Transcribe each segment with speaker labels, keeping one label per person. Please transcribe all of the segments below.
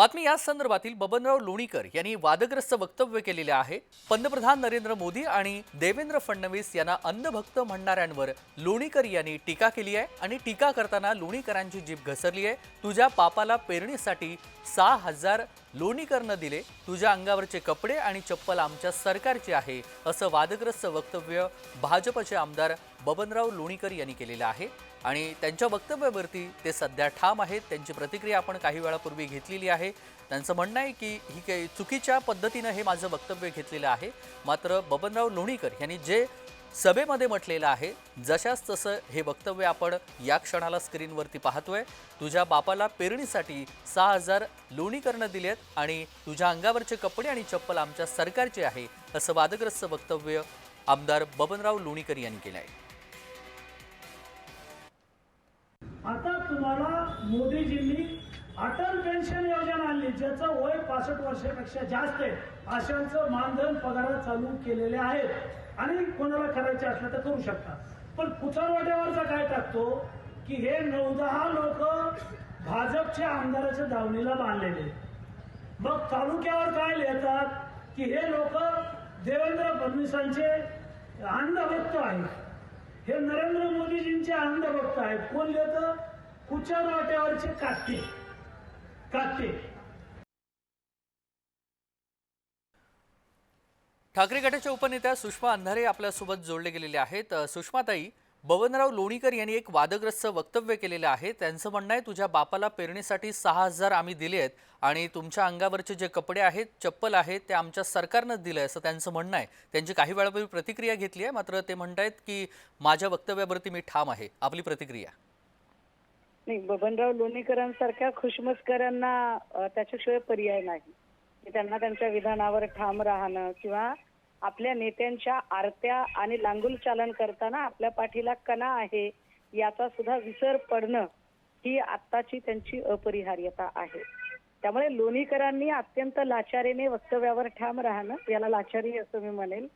Speaker 1: बातमी या संदर्भातील बबनराव लोणीकर यांनी वादग्रस्त वक्तव्य केलेले आहे. पंतप्रधान नरेंद्र मोदी आणि देवेंद्र फडणवीस यांना अंधभक्त म्हणणाऱ्यांवर लोणीकर यांनी टीका केली आहे आणि टीका करताना लोणीकरांची जीभ घसरली आहे. तुझ्या पापाला पेरणीसाठी सहा हजार लोणीकरनं दिले. तुझ्या अंगावरचे कपडे आणि चप्पल आमच्या सरकारची आहे असं वादग्रस्त वक्तव्य भाजपचे आमदार बबनराव लोणीकर यांनी केलेलं आहे. आणि त्यांच्या वक्तव्यावरती ते सध्या ठाम आहेत. त्यांची प्रतिक्रिया आपण काही वेळापूर्वी घेतलेली आहे. त्यांचं म्हणणं आहे की ही काही चुकीच्या पद्धतीनं हे माझं वक्तव्य घेतलेलं आहे. मात्र बबनराव लोणीकर यांनी जे सभेमध्ये म्हटलेलं आहे जशाच तसं हे वक्तव्य आपण या क्षणाला स्क्रीनवरती पाहतोय. तुझ्या बापाला पेरणीसाठी सहा हजार लोणीकरणं दिलेत आणि तुझ्या अंगावरचे कपडे आणि चप्पल आमच्या सरकारचे आहे असं वादग्रस्त वक्तव्य आमदार बबनराव लोणीकर यांनी केलं आहे
Speaker 2: मोदीजींनी अटल पेन्शन योजना आणली ज्याचं वय पासष्ट वर्षापेक्षा जास्त आहे अशांचं मानधन पगार चालू केलेले आहेत. आणि कोणाला करायचे असलं तर करू शकता पण कुचरवाट्यावरचा काय टाकतो? की हे नऊ दहा लोक भाजपच्या आमदाराच्या दावणीला बांधलेले आहेत. मग तालुक्यावर काय लिहितात? की हे लोक देवेंद्र फडणवीसांचे अंधभक्त आहेत. हे नरेंद्र मोदीजींचे अंधभक्त आहेत. कोण लिहितं? कुचर वाट्यावरचे काटे काटे
Speaker 1: ठाकरे गटाच्या उपनेत्या सुषमा अंधारे आपल्यासोबत जोडले गेलेले आहेत. सुषमाताई बबनराव लोणीकर यांनी एक वादग्रस्त वक्तव्य केलेलं आहे. त्यांचं म्हणणं आहे तुझ्या बापाला पेरणीसाठी सहा हजार आम्ही दिले आहेत आणि तुमच्या अंगावरचे जे कपडे आहेत चप्पल आहेत ते आमच्या सरकारनं दिलं असं त्यांचं म्हणणं आहे. त्यांची काही वेळापूर्वी प्रतिक्रिया घेतली आहे. मात्र ते म्हणत आहेत की माझ्या वक्तव्यावरती मी ठाम आहे. आपली प्रतिक्रिया.
Speaker 3: नाही बबनराव लोणीकरांसारख्या खुशमस्करांना त्याच्याशिवाय पर्याय नाही. की त्यांना त्यांच्या विधानावर ठाम राहणं किंवा आपल्या नेत्यांच्या आरत्या आणि लांगुल चालन करताना आपल्या पाठीला कणा आहे याचा सुद्धा विसर पडणं ही आत्ताची त्यांची अपरिहार्यता आहे. त्यामुळे लोणीकरांनी अत्यंत लाचारीने वक्तव्यावर ठाम राहणं याला लाचारी असं मी म्हणेल.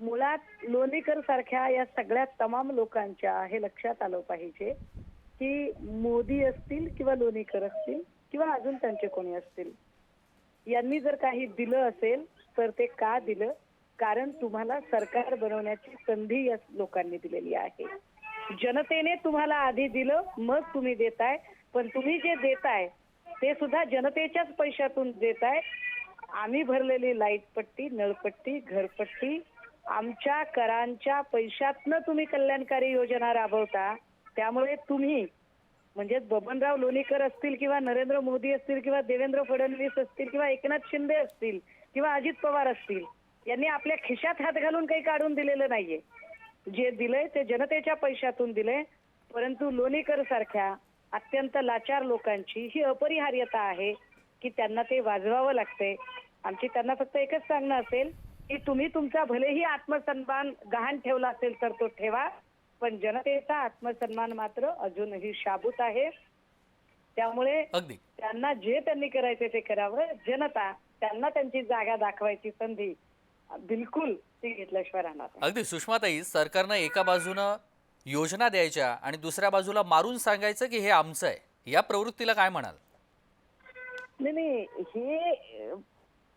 Speaker 3: मुळात लोणीकर सारख्या या सगळ्या तमाम लोकांच्या हे लक्षात आलं पाहिजे. की मोदी असतील किंवा लोणीकर असतील किंवा अजून त्यांचे कोणी असतील. यांनी जर काही दिलं असेल तर ते का दिलं? कारण तुम्हाला सरकार बनवण्याची संधी या लोकांनी दिलेली आहे. जनतेने तुम्हाला आधी दिलं मग तुम्ही देताय. पण तुम्ही जे देताय ते सुद्धा जनतेच्याच पैशातून देताय. आम्ही भरलेली लाइट पट्टी नळपट्टी घरपट्टी आमच्या करांच्या पैशातनं तुम्ही कल्याणकारी योजना राबवता. त्यामुळे तुम्ही म्हणजे बबनराव लोणीकर असतील किंवा नरेंद्र मोदी असतील किंवा देवेंद्र फडणवीस असतील किंवा एकनाथ शिंदे असतील किंवा अजित पवार असतील यांनी आपल्या खिशात हात घालून काही काढून दिलेलं नाहीये. जे दिलंय ते जनतेच्या पैशातून दिलंय परंतु लोणीकर सारख्या अत्यंत लाचार लोकांची ही अपरिहार्यता आहे की त्यांना ते वाजवावं लागतंय. आमची त्यांना फक्त एकच सांगणं असेल की तुम्ही तुमचा भलेही आत्मसन्मान गहाण ठेवला असेल तर तो ठेवा. पण जनतेचा आत्मसन्मान मात्र अजूनही शाबूत आहे. त्यामुळे
Speaker 1: अगदी.
Speaker 3: त्यांना जे त्यांनी करायचे ते करावं. जनता त्यांना त्यांची जागा दाखवायची संधी बिलकुल ती घेतल्याशिवाय राहणार.
Speaker 1: अगदी. सुषमाताई सरकारनं एका बाजूनं योजना द्यायच्या आणि दुसऱ्या बाजूला मारून सांगायचं की हे आमचं आहे. या प्रवृत्तीला काय म्हणाल?
Speaker 3: नाही नाही. हे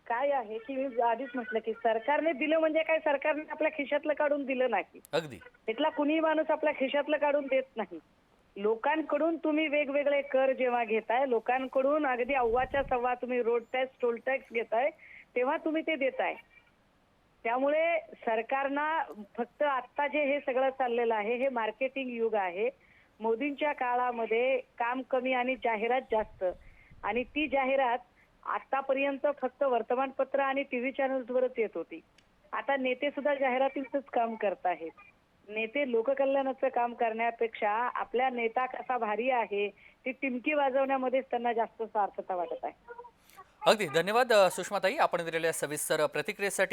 Speaker 3: काय आहे की मी आधीच म्हटलं की सरकारने दिलं म्हणजे काय? सरकारने आपल्या खिशातलं काढून दिलं नाही.
Speaker 1: अगदी.
Speaker 3: इथला कुणीही माणूस आपल्या खिशातलं काढून देत नाही. लोकांकडून तुम्ही वेगवेगळे कर जेव्हा घेताय लोकांकडून अगदी अव्वाच्या सव्वा तुम्ही रोड टॅक्स टोल टॅक्स घेताय तेव्हा तुम्ही ते देताय. त्यामुळे सरकारनं फक्त आता जे हे सगळं चाललेलं आहे हे मार्केटिंग युग आहे. मोदींच्या काळामध्ये काम कमी आणि जाहिरात जास्त. आणि ती जाहिरात आतापर्यंत फक्त वर्तमानपत्र आणि टीव्ही चॅनल्सवरच येत होती. आता नेते सुद्धा जाहिरातीचंच काम करत आहेत. नेते लोककल्याणाचं काम करण्यापेक्षा आपल्या नेता कसा भारी आहे ती टिमकी वाजवण्यामध्येच त्यांना जास्त सार्थता वाटत आहे.
Speaker 1: अगदी. धन्यवाद सुषमाताई. आपण दिलेल्या सविस्तर प्रतिक्रियेसाठी